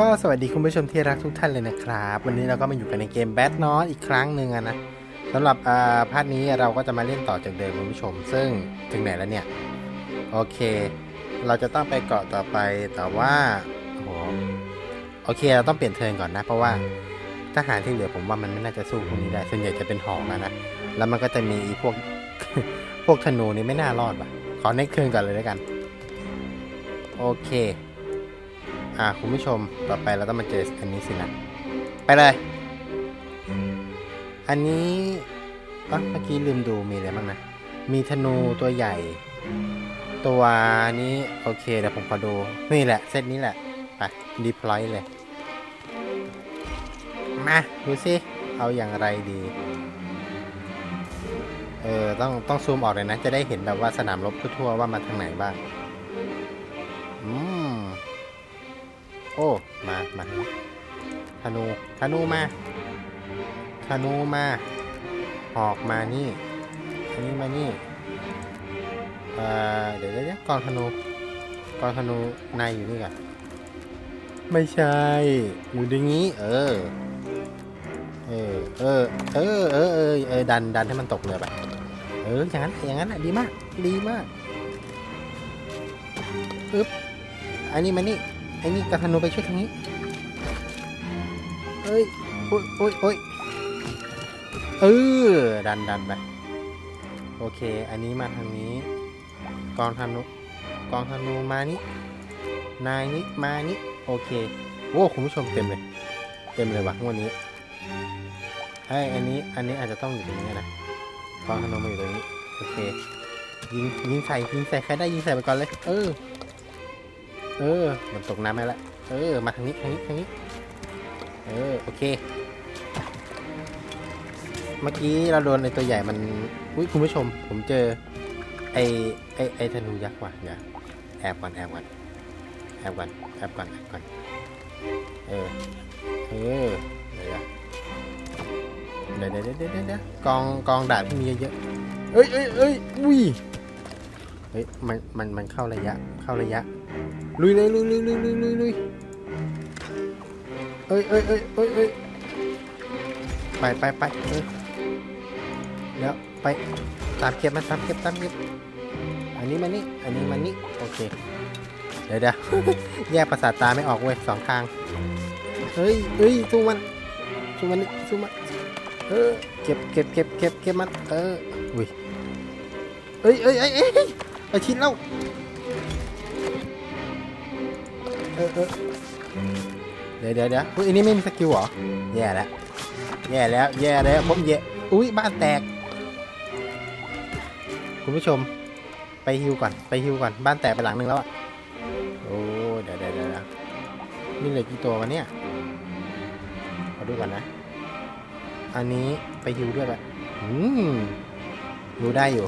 ก็สวัสดีคุณผู้ชมที่รักทุกท่านเลยนะครับ วันนี้เราก็มาอยู่กันในเกมแบทนอตอีกครั้งหนึ่งนะสำหรับอ่าพาร์ทนี้เราก็จะมาเล่นต่อจากเดิมคุณผู้ชม ซึ่งถึงไหนแล้วเนี่ย โอเค เราจะต้องไปเกาะต่อไปแต่ว่าโอ้โหโอเคเราต้องเปลี่ยนเทิร์นก่อนนะ เพราะว่าทหารที่เหลือผมว่ามันไม่น่าจะสู้พวกนี้ได้ส่วนใหญ่จะเป็นหอกนะแล้วมันก็จะมีพวกพวกธนูนี่ไม่น่ารอดว่ะขอเน็กเทิร์นก่อนเลยแล้วกัน โอเค อ่าคุณผู้ชมต่อไปเราต้องมาเจออันนี้สินะ ไปเลย อันนี้อะเมื่อกี้ลืมดูมีอะไรบ้างนะ มีธนูตัวใหญ่ ตัวนี้โอเคเดี๋ยวผมขอดู นี่แหละ เซตนี้แหละ ไปดีพลอยเลย มา ดูสิ เอาอย่างไรดี เออ ต้องต้องซูมออกเลยนะ จะได้เห็นแบบว่าสนามรบทั่วๆว่ามาทางไหนบ้าง โอ้ มามาธนูธนูมาธนูมาหอกมานี่อันนี้มานี่เอ่อเดี๋ยวเดี๋ยวเดี๋ยวกองธนูกองธนูนายอยู่นี่กันไม่ใช่อยู่ตรงนี้ เออ เออ เออ เออ เออ เออ เออ ดัน ดันให้มันตกเรือไปเออ อย่างนั้น อย่างนั้นอะ ดีมาก ดีมาก อึ๊บ อันนี้มานี่ ไอ้นี่กระธนูไปช่วยทางนี้เอ้ยโอ้ยโอ้ยโอ้ยเออดันดันไปโอเค อันนี้มาทางนี้ กองธนูกองธนูมานี่นายนี่มานี่โอเคโอ้คุณผู้ชมเต็มเลย เต็มเลยว่ะงวดนี้ไอ้อันนี้อันนี้อาจจะต้องอยู่ตรงนี้นะกองธนูมาอยู่ตรงนี้โอเคยิงยิงใส่ยิงใส่ใครได้ยิงใส่ไปก่อนเลย เออ เออ มันตกน้ำไปแล้วเออ มาทางนี้ทางนี้ทางนี้ เออ โอเค เมื่อกี้เราโดนไอตัวใหญ่มัน อุ้ยคุณผู้ชม ผมเจอ ไอไอไอธนูยักษ์ว่ะเดี๋ยวแอบก่อนแอบก่อนแอบก่อนแอบก่อนแอบก่อน เออ เออเดี๋ยวเดี๋ยวเดี๋ยวเดี๋ยวเดี๋ยวเดี๋ยวกองกองดาบที่มีเยอะๆเอ้ยเอ้ยเอ้ยอุ้ย เฮ้ย มัน มัน มันเข้าระยะ เข้าระยะ ลุยเลยลุยลุยลุยลุยลุยลุยเอ้ยเอ้ยเอ้ยเอ้ยเอ้ยไปไปไปเอ้ยเดี๋ยวไปตามเก็บมาตามเก็บตามเก็บอันนี้มานี่อันนี้มานี่โอเคเดี๋ยวเดี๋ยวแยกประสาทตาไม่ออกเว้ยสองทางเฮ้ยเฮ้ยสู้มันสู้มันนี่สู้มันเออเก็บเก็บเก็บเก็บเก็บมันเอออุ้ยเอ้ยเอ้ยเอ้ยเอ้ยไปชิ้นแล้ว เดี๋ยวเดี๋ยวเดี๋ยวอุ้ยอันนี้ไม่มีสกิลเหรอ แย่แล้ว แย่แล้ว แย่แล้ว ผมแย่ อุ้ยบ้านแตก คุณผู้ชม ไปฮิวก่อน ไปฮิวก่อน บ้านแตกไปหลังหนึ่งแล้วอะ โอ้เดี๋ยวเดี๋ยวเดี๋ยวนี่เหลือกี่ตัววะเนี่ยขอดูก่อนนะ อันนี้ไปฮิวด้วยปะอืมดูได้อยู่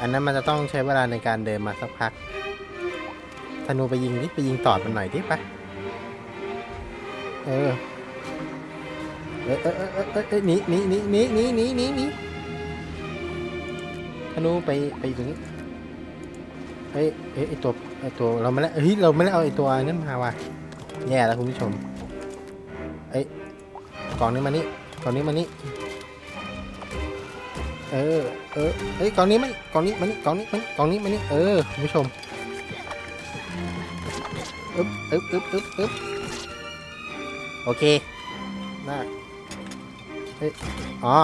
อันนั้นมันจะต้องใช้เวลาในการเดินมาสักพัก ธนูไปยิงดิไปยิงตอดมันหน่อยดิไปเออเออเออเออเออเออเออหนีหนีหนีหนีหนีหนีหนีหนีธนูไปไปอยู่ตรงนี้เฮ้ยเอ้ยไอตัวไอตัวเราไม่ได้เฮ้ยเราไม่ได้เอาไอตัวนั้นมาว่ะแย่แล้วคุณผู้ชมเอ้ยกล่องนี้มานี่กล่องนี้มานี่เออเออเฮ้ยกล่องนี้มันกล่องนี้มานี่กล่องนี้มันกล่องนี้มานี่เออคุณผู้ชม อึ๊บอึ๊บอึ๊บอึ๊บอึ๊บโอเคน่าเฮ้ยอ๋อ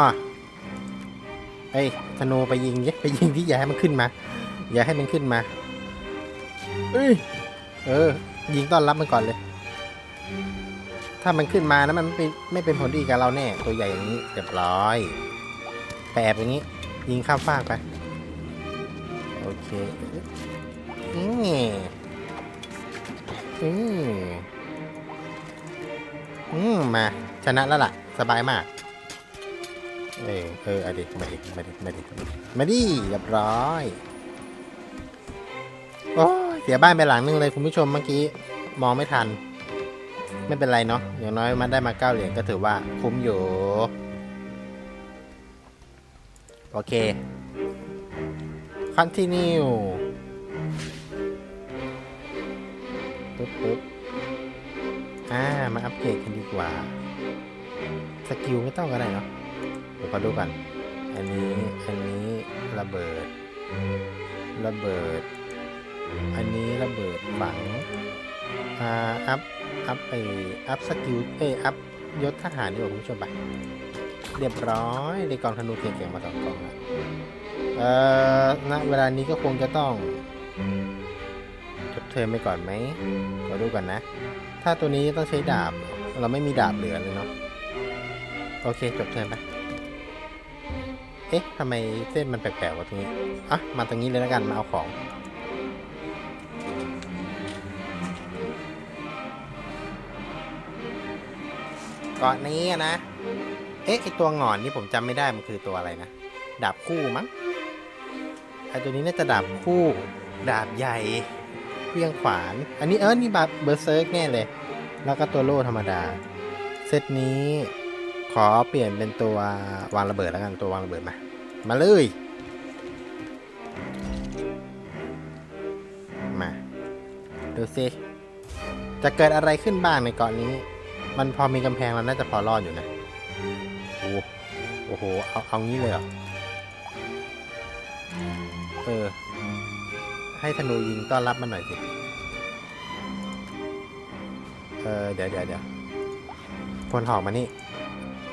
เฮ้ยธนูไปยิงดิไปยิงที่อย่าให้มันขึ้นมา อย่าให้มันขึ้นมาเอ้ยเออ ยิงต้อนรับมันก่อนเลย ถ้ามันขึ้นมานะมันไม่เป็นไม่เป็นผลดีกับเราแน่ ตัวใหญ่อย่างนี้เรียบร้อยแปบอย่างนี้ ยิงข้ามฟากไป โอเคอื อืมอืมมา ชนะแล้วล่ะ สบายมาก เออเอออดิมาดิมาดิมาดิมาดิเรียบร้อยโอ้เสียบ้านไปหลังนึงเลยคุณผู้ชมเมื่อกี้ มองไม่ทัน ไม่เป็นไรเนาะอย่างน้อยมาได้มาเก้าเหรียญก็ถือว่าคุ้มอยู่โอเค continue ปึ๊บปึ๊บอ่า มาอัปเกรดกันดีกว่า สกิลไม่ต้องก็ได้เนาะเดี๋ยวขอดูก่อนอันนี้ อันนี้ระเบิด ระเบิด อันนี้ระเบิดฝัง อ่า อัพ อัพไออัพสกิล เออัพยศทหารดีกว่าคุณผู้ชมไปเรียบร้อยได้กองธนูเก่งๆมาสองกองแล้วเอ่อ ณ เวลานี้ก็คงจะต้อง เทอไปก่อนไหมขอดูก่อนนะ ถ้าตัวนี้ต้องใช้ดาบ เราไม่มีดาบเหลือเลยเนาะ โอเคจบเทอไป เอ๊ะทำไมเส้นมันแปลกๆวะตรงนี้ อะ มาตรงนี้เลยแล้วกัน มาเอาของกาะนี้อะนะ เอ๊ะไอตัวหงอนนี่ผมจำไม่ได้มันคือตัวอะไรนะ ดาบคู่มั้งไอตัวนี้น่าจะดาบคู่ ดาบใหญ่ เพียงขวาน อันนี้เออนี่บาเบอร์เซิร์กแน่เลย แล้วก็ตัวโล่ธรรมดา เซตนี้ขอเปลี่ยนเป็นตัววางระเบิดแล้วกันตัววางระเบิดมา มาเลย มา ดูสิ จะเกิดอะไรขึ้นบ้างในเกาะนี้ มันพอมีกำแพงแล้วน่าจะพอรอดอยู่นะโอ้โหโอ้โห เอา เอางี้เลยเหรอ เออ ให้ธนูยิงต้อนรับมันหน่อยสิ เออเดี๋ยวเดี๋ยวเดี๋ยวพลหอกมานี่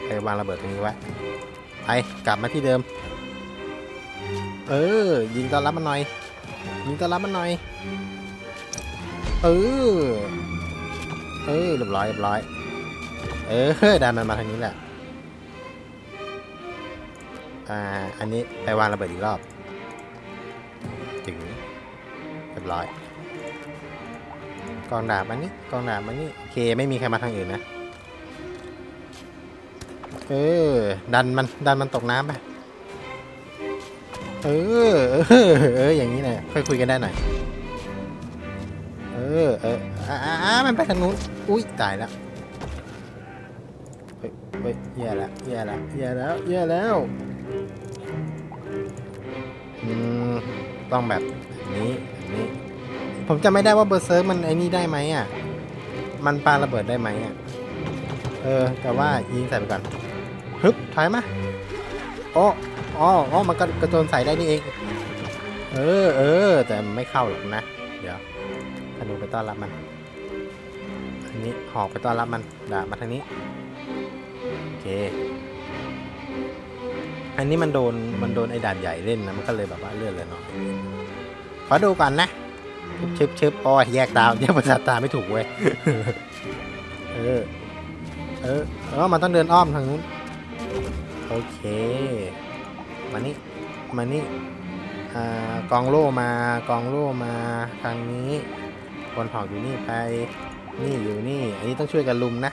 ไปวางระเบิดตรงนี้ไว้ ไปกลับมาที่เดิม เออ ยิงต้อนรับมันหน่อย ยิงต้อนรับมันหน่อย เออ เออเรียบร้อยเรียบร้อย เออดันมันมาทางนี้แหละ อ่า อันนี้ไปวางระเบิดอีกรอบ ยบร้อย กองดาบมันนี่กองดาบมันนี่โอเค ไม่มีใครมาทางอื่นนะ เออ ดันมัน ดันมันตกน้ำไป เออ เออ เออ อย่างนี้เลยค่อยคุยกันได้หน่อย เออ เอออ่าอ่ามันไปทางนู้น อุ้ย ตายแล้วเฮ้ยเฮ้ยแย่แล้วแย่แล้วแย่แล้วแย่แล้วอืม ต้องแบบนี้นี้ ผมจำไม่ได้ว่าเบอร์เซิร์ฟมันไอ้นี่ได้ไหมอะ มันปาระเบิดได้ไหมอะ เออ แต่ว่ายิงใส่ไปก่อน ฮึบถอยมาอ๋ออ๋ออ๋อมันกระกระโจนใส่ได้นี่เอง เออ เออ แต่ไม่เข้าหรอกนะ เดี๋ยวธนูไปต้อนรับมัน อันนี้หอกไปต้อนรับมันดาบมาทางนี้ โอเค อันนี้มันโดนมันโดนไอ้ดาบใหญ่เล่นนะมันก็เลยแบบว่าเลื่อนเลยเนาะขอดูก่อนนะชึบชึบอ้ยแยกดาแยกภาษาตาไม่ถูกเว้ยเออเออเออมันต้องเดินอ้อมทางนู้นโอเคมานี่มานี่อ่ากองโล่มากองโล่มาทางนี้คนหอกอยู่นี่ไปนี่อยู่นี่ อันนี้ต้องช่วยกันลุมนะ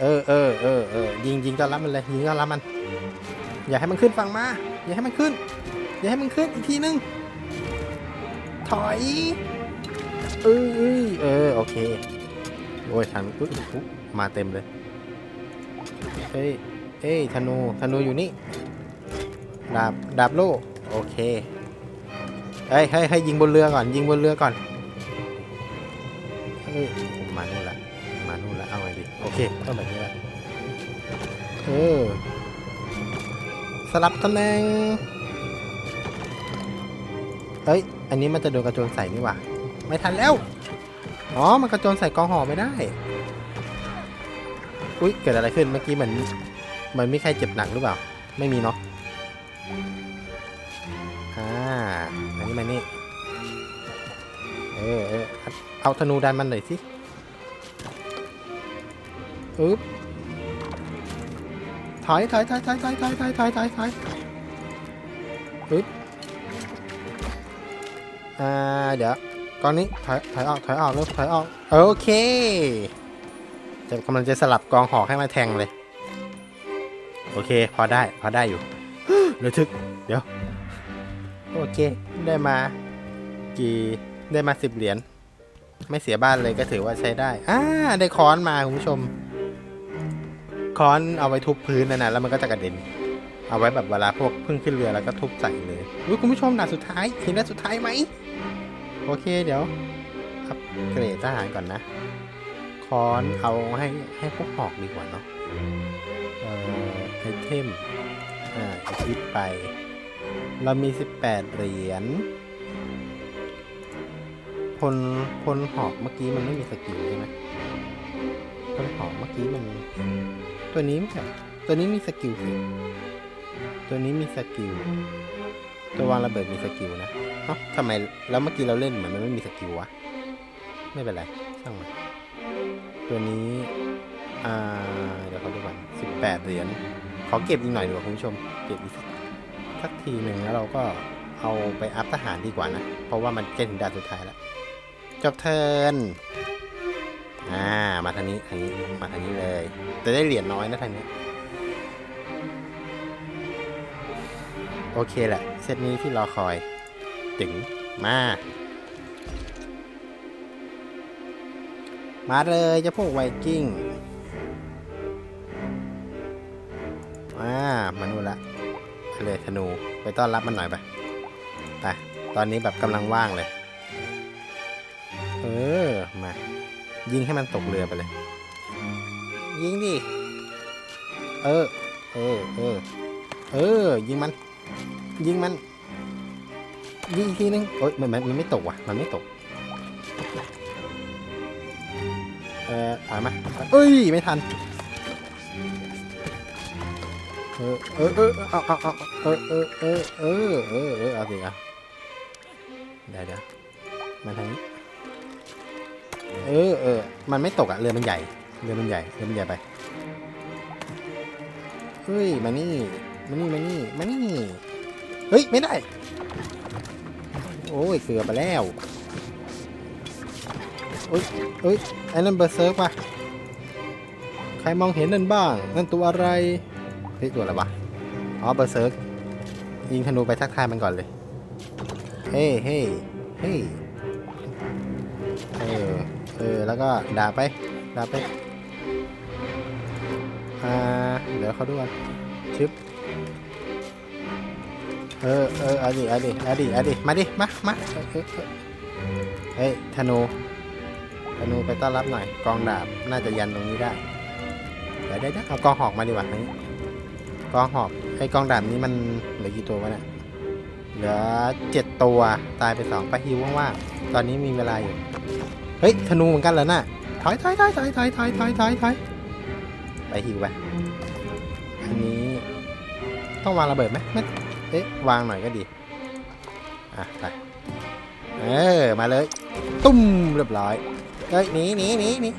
เออเออเออเออยิงยิงต้อนรับมันเลยยิงต้อนรับมัน อย่าให้มันขึ้นฝั่งมา อย่าให้มันขึ้น อย่าให้มันขึ้นอีกทีนึง ถอยเอ้ยเออ โอเค โอ้ยทันอุ๊ยอุ๊ยมาเต็มเลยเอ้ย เอ้ยธนู ธนูอยู่นี่ ดาบ ดาบโล่ โอเค เฮ้ยเฮ้ให้ยิงบนเรือก่อน ยิงบนเรือก่อน เฮ้ยมมานู่นละ มานู่นละ เอาไงดี โอเคต้องแบบนี้ละเออ สลับตำแหน่งเฮ้ย อันนี้มันจะโดนกระโจนใส่นี่หว่า ไม่ทันแล้ว อ๋อ มันกระโจนใส่กองห่อไม่ได้ อุ๊ย เกิดอะไรขึ้นเมื่อกี้เหมือนเหมือนมีใครเจ็บหนักหรือเปล่า ไม่มีเนาะ อ่า อันนี้มานี่ เออเออเอาธนูดันมันหน่อยสิ อึ๊บ ถอยถอยถอยถอยถอยถอยถอยถอยถอยถอยอึ๊บอ่าเดี๋ยวก้อนนี้ถอยถอยออกถอยออกแล้วถอยออกโอเคจะกำลังจะสลับกองหอกให้มาแทงเลย โอเค พอได้พอได้อยู่ระทึกเดี๋ยว โอเค ได้มากี่ได้มาสิบเหรียญไม่เสียบ้านเลยก็ถือว่าใช้ได้อ่าได้ค้อนมาคุณผู้ชม ค้อนเอาไว้ทุบพื้นนะนะแล้วมันก็จะกระเด็น เอาไว้แบบเวลาพวกเพิ่งขึ้นเรือแล้วก็ทุบใส่เลยอุ๊ยคุณผู้ชมด่าสุดท้ายเห็นด่าสุดท้ายไหมโอเคเดี๋ยวอัปเกรดทหารก่อนนะ ค้อนเอาให้ให้พวกหอกดีกว่าเนาะเอ่อไอเทมอ่าคิดไป เรามี 18 เหรียญพลพลหอกเมื่อกี้มันไม่มีสกิลใช่ไหม หอกเมื่อกี้มัน ตัวนี้ไม่ใช่ตัวนี้มีสกิลสิตัวนี้มีสกิล ตัววางระเบิดมีสกิลนะเอ้าทำไม แล้วเมื่อกี้เราเล่นเหมือนมันไม่มีสกิลวะ ไม่เป็นไร ช่างมัน ตัวนี้ อ่า เดี๋ยวเขาดูก่อน18เหรียญ ขอเก็บอีกหน่อยดีกว่าคุณผู้ชม เก็บอีกสักทีหนึ่งแล้วเราก็เอาไปอัพทหารดีกว่านะ เพราะว่ามันใกล้ถึงด่าสุดท้ายแล้ว จบเทิร์น อ่า มาทางนี้ทางนี้ มาทางนี้เลยแต่ได้เหรียญน้อยนะทางนี้ โอเคแหละ เซตนี้ที่รอคอย ถึง มา มาเลยจะพวกไวกิ้ง อ่า มานูนละเลยธนู ไปต้อนรับมันหน่อยไปไปตอนนี้แบบกำลังว่างเลย เออ มา ยิงให้มันตกเรือไปเลย ยิงดิ เออ เออ เออ เออ ยิงมัน ยิงมัน ยิงทีนึงโอ๊ยมันมันมันไม่ตกว่ะ มันไม่ตก เออถอยมาเอ้ย ไม่ทัน เออ เออ เออ เอาเอาเอาเออ เออ เออ เออ เออ เออเอาสิเอาเดี๋ยวเดี๋ยวมาทางนี้ เออเออมันไม่ตกอะเรือมันใหญ่ เรือมันใหญ่ เรือมันใหญ่ไปเฮ้ยมานี่มานี่มานี่มานี่เฮ้ยไม่ได้ โอ้ยเกือบไปแล้วโอ้ยเอ้ยไอ้นั่นเบอร์เซิร์ฟป่ะใครมองเห็นนั่นบ้าง นั่นตัวอะไรเฮ้ยตัวอะไรวะอ๋อเบอร์เซิร์กยิงธนูไปทักทายมันก่อนเลย เฮ้เฮ้เฮ้ แล้วก็ด่าไปด่าไปอ่าเดี๋ยวเขาดูกันชึบเออเออเอาดิเอาดิเอาดิเอาดิมาดิมามาเฮ้ยธนูธนูไปต้อนรับหน่อยกองดาบน่าจะยันตรงนี้ได้เดี๋ยวเดี๋ยวเอากองหอกมาดีกว่านี้กองหอบไอ้กองดาบนี้มันเหลือกี่ตัววะเนี่ยเหลือเจ็ดตัวตายไปสองไปฮิวว่างๆตอนนี้มีเวลาอยู่ เฮ้ยธนูเหมือนกันเหรอน่ะถอยถอยถอยถอยถอยถอยถอยถอยถอยไปฮิวไปอันนี้ต้องวางระเบิดไหมไม่เอ๊ะวางหน่อยก็ดีอะไปเออมาเลย ตุ้มเรียบร้อยเฮ้ยหนีหนีหนีหนี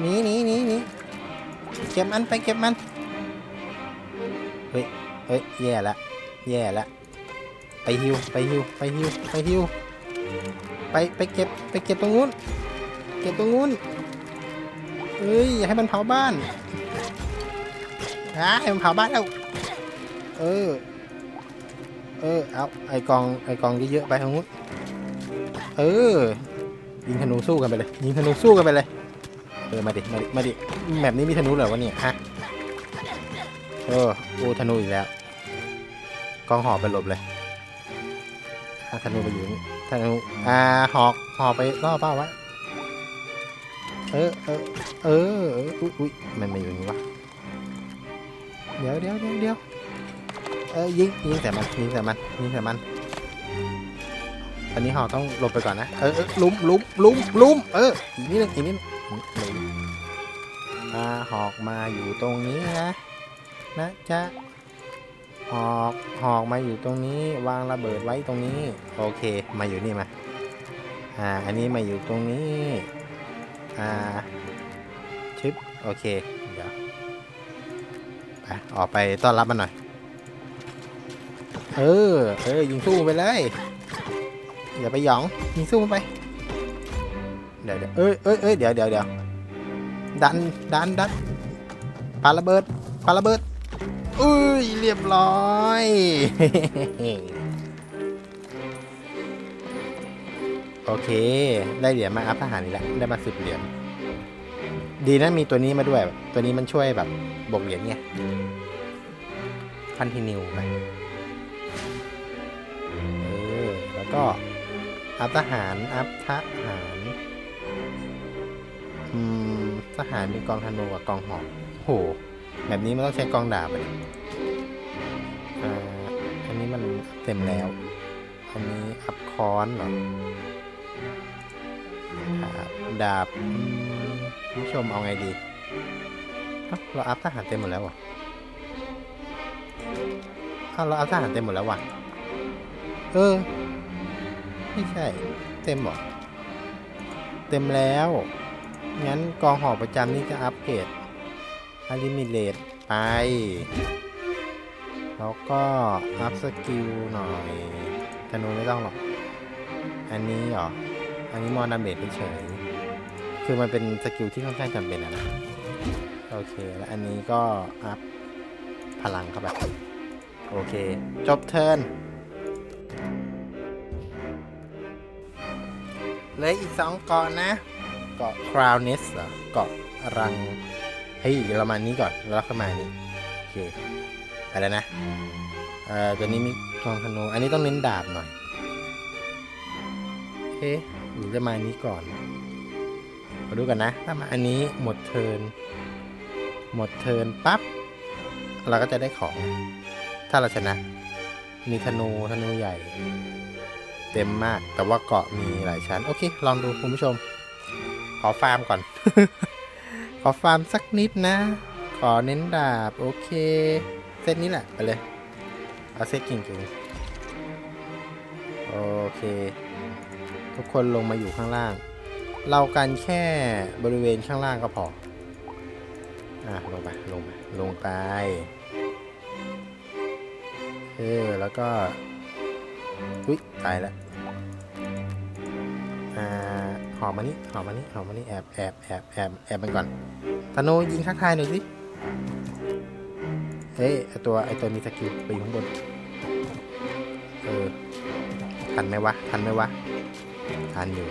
หนีหนีหนีหนีเก็บมันไปเก็บมันเฮ้ยเฮ้ยแย่ละแย่ละไปฮิวไปฮิวไปฮิวไปฮิว ไปไปเก็บไปเก็บตรงนู้น เก็บตรงนู้นเอ้ยอย่าให้มันเผาบ้านอ่าให้มันเผาบ้านแล้วเออ เออ เอาไอกองไอกองเยอะๆไปทางนู้นเออ ยิงธนูสู้กันไปเลย ยิงธนูสู้กันไปเลย เออ มาดิ มาดิ มาดิแบบนี้มีธนูเหรอวะเนี่ยฮะ เออ โอ้ธนูอีกแล้ว กองหอกไปหลบเลยธนูไปอยู่นี่ ธนูอ่าหอกหอกไปล่อเป้าวะเออเออเออเอออุ้ยอุ้ยมันมาอยู่นี่วะเดี๋ยวเดี๋ยวเดี๋ยวเดี๋ยวเออยิงยิงแต่มันยิงแต่มันยิงแต่มันตอนนี้หอกต้องหลบไปก่อนนะ เออลุมลุมลุมลุมเอออีกนิดนึงอีกนิดนึงอ่าหอกมาอยู่ตรงนี้นะนะจ๊ะ หอกหอกมาอยู่ตรงนี้ วางระเบิดไว้ตรงนี้ โอเค มาอยู่นี่มา อ่า อันนี้มาอยู่ตรงนี้ อ่าชึบโอเค เดี๋ยว ไป ออกไปต้อนรับมันหน่อย เออ เออ ยิงสู้ไปเลย อย่าไปหยอง ยิงสู้มันไป เดี๋ยวเดี๋ยวเอ้ยเอ้ยเอ้ยเดี๋ยวเดี๋ยวเดี๋ยวดัน ดัน ดันปาระเบิดปาระเบิด ยเรียบร้อยโอเค ได้เหรียญมาอัพทหารอีกแล้วได้มาสิบเหรียญดีนะมีตัวนี้มาด้วย ตัวนี้มันช่วยแบบบวกเหรียญไงพันธินิวไปเออแล้วก็อัพทหารอัพทหารอืมทหารมีกองธนูกับกองหอกโหแบบนี้มันต้องใช้กองดาบเลย มันเต็มแล้ว อันนี้อัพคอนเหรอดาบผู้ชมเอาไงดีเอ้าเราอัพทหารเต็มหมดแล้วเหรออ้าเราอัพทหารเต็มหมดแล้ววะเออ ไม่ใช่ เต็มเหรอ เต็มแล้ว งั้นกองหอประจำนี่จะอัปเกรดอลิมิเลตไป แล้วก็อัพสกิลหน่อยธนูไม่ต้องหรอก อันนี้เหรอ อันนี้มอนดาเมจเฉย คือมันเป็นสกิลที่ค่อนข้างจำเป็นนะ โอเค แล้วอันนี้ก็อัพพลังเข้าไป โอเค จบเทิร์นเหลืออีกสองเกาะนะ เกาะคราวเนสเหรอ เกาะรัง เฮ้ยเรามานี้ก่อน แล้วเราเข้ามานี้ โอเค ไปแล้วนะเอ่อตัวนี้มีกองธนูอันนี้ต้องเน้นดาบหน่อยเอ๊ะหรือจะมานี้ก่อนมาดูกันนะ ถ้ามาอันนี้หมดเทิน หมดเทินปั๊บ เราก็จะได้ของ ถ้าเราชนะ มีธนูธนูใหญ่ เต็มมาก แต่ว่าเกาะมีหลายชั้น โอเค ลองดูคุณผู้ชม ขอฟาร์มก่อน ขอฟาร์มสักนิดนะ ขอเน้นดาบ โอเค เซตนี้แหละไปเลย เอาเซตกิ่งๆโอเค ทุกคนลงมาอยู่ข้างล่าง เรากันแค่บริเวณข้างล่างก็พอ อะลงไปลงไปลงไปเออแล้วก็อุ๊ยตายแล้วอ่าหอมมานี่หอมมานี่หอมมานี่แอบแอบแอบแอบแอบมันก่อนธนูยิงทักทายหน่อยสิ เฮ้ยไอตัวไอตัวมีสกิลไปอยู่ข้างบน เออ ทันไหมวะ ทันไหมวะ ทันอยู่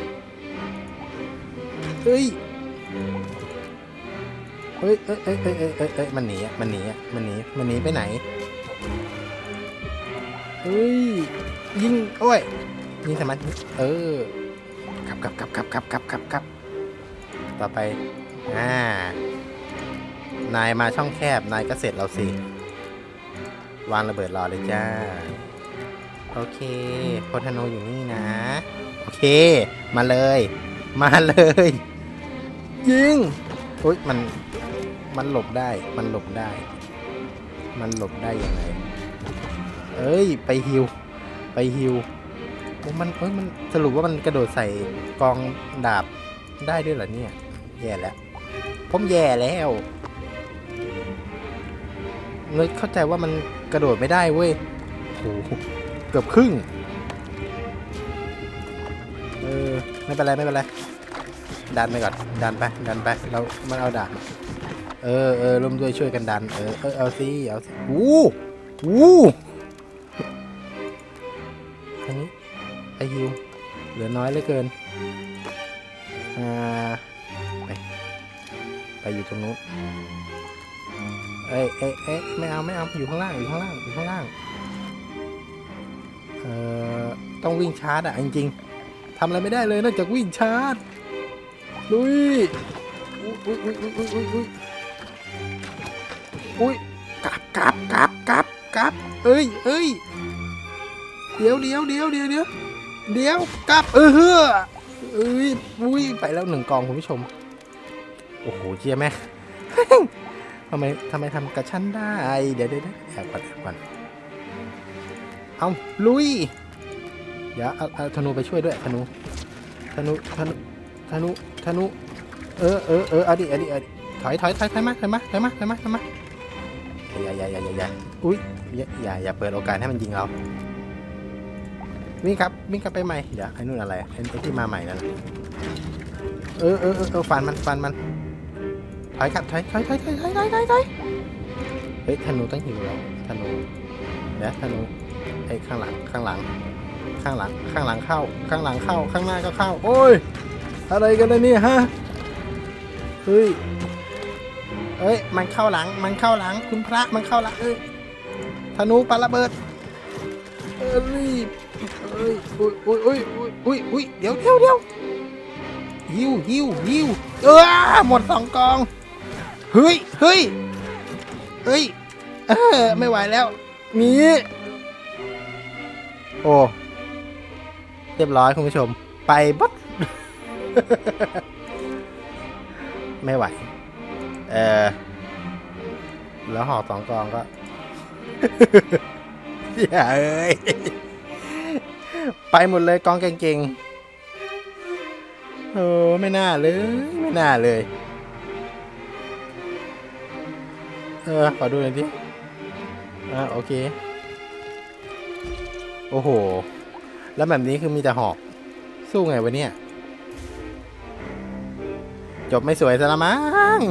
เฮ้ย เฮ้ยเอ้ยเอ้ยเอ้ยเอ้ยเอ้ยเอ้ยมันหนีอะ มันหนีอะ มันหนี มันหนีไปไหน เฮ้ย ยิงโอ้ย ยิงสมันเออ กลับกลับกลับกลับกลับกลับกลับกลับต่อไป อ่า นายมาช่องแคบ นายก็เสร็จเราสิ วางระเบิดรอเลยจ้า โอเคโพธโนอยู่นี่นะ โอเค มาเลย มาเลย ยิงอุ้ยมัน มันหลบได้ มันหลบได้ มันหลบได้ยังไง เอ้ย ไปฮิว ไปฮิวโอ้มันเอ้ย มัน สรุปว่ามันกระโดดใส่กองดาบได้ด้วยเหรอเนี่ย แย่แล้ว ผมแย่แล้ว เลยเข้าใจว่ามันกระโดดไม่ได้เว้ยโหเกือบครึ่ง เออ ไม่เป็นไร ไม่เป็นไรดันไปก่อน ดันไป ดันไป เรา มันเอาดาบเออเออร่วมด้วยช่วยกันดัน เออ เออ เอาสิเอาสิอู้อู้อันนี้ไอฮิวเหลือน้อยเหลือเกิน อ่า ไป ไปอยู่ตรงนู้น เอ้ยเอ้ยเอ้ยไม่เอาไม่เอาอยู่ข้างล่างอยู่ข้างล่างอยู่ข้างล่างเอ่อต้องวิ่งชาร์จอะจริงๆทำอะไรไม่ได้เลยนอกจากวิ่งชาร์จลุยอุ้ยอุ้ยอุ้ยอุ้ยอุ้ยอุ้ยอุ้ยกลับกลับกลับกลับกลับเอ้ยเอ้ยเดี๋ยวเดี๋ยวเดี๋ยวเดี๋ยวเดี๋ยวเดี๋ยวกลับเออเฮ้อเอ้ยอุ้ยไปแล้วหนึ่งกองคุณผู้ชมโอ้โหเจี๊ยแม่ ทำไมทำไมทำกับฉันได้ เดี๋ยวเดี๋ยวแอบก่อนแอบก่อนเอาลุย เดี๋ยวเอาเอาธนูไปช่วยด้วยธนูธนูธนูธนูธนูเออเออเออเอาดิเอาดิเอาดิถอยถอยถอยถอยมาถอยมาถอยมาถอยมาถอยมาอย่าอย่าอย่าอย่าอย่าอุ้ยอย่าอย่าอย่าเปิดโอกาสให้มันยิงเราวิ่งครับวิ่งกลับไปใหม่เดี๋ยวไอ้นู่นอะไรไอ้ที่มาใหม่นั่นเออเออเออเออฟันมันฟันมัน ถอยครับถอยถอยถอยถอยถอยถอยถอยถอยเฮ้ยธนูต้องหิวแล้วธนูเดี๋ยวธนูไอ้ข้างหลังข้างหลัง ข้างหลังข้างหลังเข้า ข้างหลังเข้า ข้างหน้าก็เข้า โอ้ยอะไรกันนะเนี่ยฮะเฮ้ยเอ้ยมันเข้าหลังมันเข้าหลังคุณพระมันเข้าหลังเอ้ยธนูปาระเบิดเอ้ยเอ้ยอุ้ยอุ้ยอุ้ยอุ้ยอุ้ยอุ้ยเดี๋ยวเดี๋ยวเดี๋ยวหิวหิวหิวเออหมดสองกอง เฮ้ยเฮ้ยเฮ้ยเออไม่ไหวแล้วมีโอ้เรียบร้อยคุณผู้ชม ไปบัดไม่ไหว เออแล้วห่อสองกองก็อย่าเอ้ย ไปหมดเลยกองเก่งๆ โอ้ไม่น่าเลย ไม่น่าเลย เออ ขอดูหน่อยดิอ่าโอเค โอ้โห แล้วแบบนี้คือมีแต่หอก สู้ไงวะเนี่ย จบไม่สวยซะละมั้ง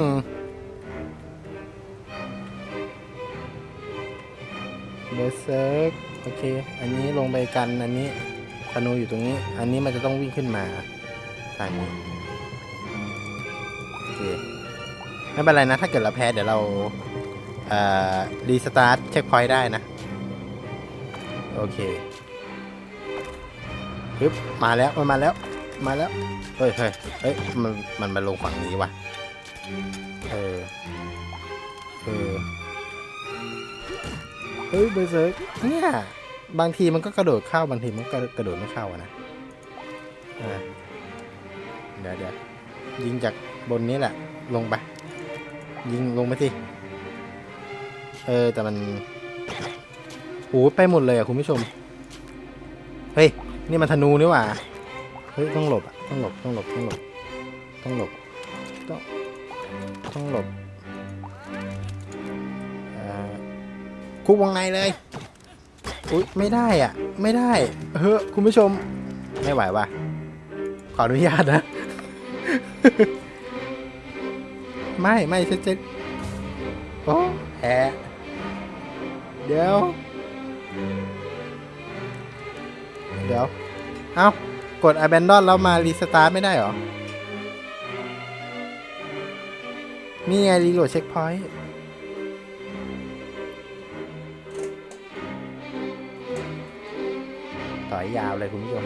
เบอร์เซิร์กโอเค อันนี้ลงไปกัน อันนี้ธนูอยู่ตรงนี้ อันนี้มันจะต้องวิ่งขึ้นมาทางนี้โอเค ไม่เป็นไรนะ ถ้าเกิดเราแพ้เดี๋ยวเรา รีสตาร์ทเช็คพอยต์ได้นะ โอเคฮึบมาแล้วมันมาแล้วมาแล้ว เฮ้ยเฮ้ยเฮ้ยมันมันมาลงฝั่งนี้ว่ะ เออ เออ เฮ้ยเบอร์เซิร์กเนี่ยบางทีมันก็กระโดดเข้าบางทีมันก็กระโดดไม่เข้าอะนะเดี๋ยวเดี๋ยวยิงจากบนนี้แหละ ลงไป ยิงลงไปสิ ออ แต่มันโอ้ไปหมดเลยอะคุณผู้ชม เฮ้ย นี่มันธนูนี่หว่า เฮ้ย ต้องหลบอะ ต้องหลบ ต้องหลบ ต้องหลบ ต้องหลบ ต้อง ต้องหลบอ่อคุกวงในเลย อุ๊ยไม่ได้อะ ไม่ได้ เฮ้ยคุณผู้ชม ไม่ไหวว่ะ ขออนุญาตนะ ไม่ ไม่ฉันจะโอ้แพ้ เดี๋ยว เดี๋ยว เอ้ากด abandon แล้วมารีสตาร์ทไม่ได้หรอ นี่ไงรีโหลดเช็คพอยต์ต่อยยาวเลยคุณผู้ชม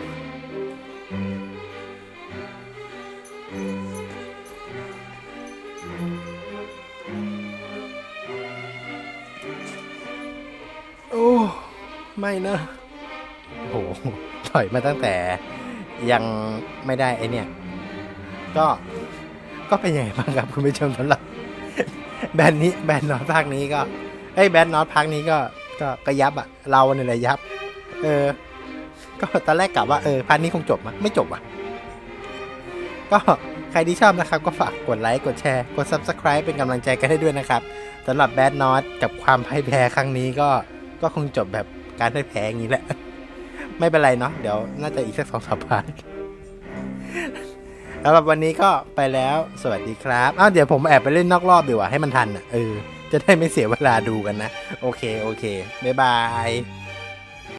ไม่นะโอ้โหถอยมาตั้งแต่ยังไม่ได้ไอเนี่ย ก็ก็เป็นยังไงบ้างครับคุณผู้ชมสำหรับแบนด์นี้แบนด์นอตภาคนี้ก็ไอ้ยแบนด์นอตภาคนี้ก็ก็ก็ยับอะเราเนี่ยแหละยับ เออ ก็ตอนแรกกะว่าเออภาคนี้คงจบมั้ยไม่จบอะ ก็ใครที่ชอบนะครับ ก็ฝากกดไลค์กดแชร์กด Subscribe เป็นกำลังใจกันให้ด้วยนะครับสำหรับแบดนอตกับความพ่ายแพ้ครั้งนี้ก็ก็คงจบแบบ การได้แพ้อย่างนี้แหละ ไม่เป็นไรเนาะเดี๋ยวน่าจะอีกสักสองสามพาร์ทสำหรับวันนี้ก็ไปแล้วสวัสดีครับอ้าวเดี๋ยวผมแอบไปเล่นนอกรอบดีกว่าให้มันทันอะเออจะได้ไม่เสียเวลาดูกันนะ โอเค โอเค บ๊ายบาย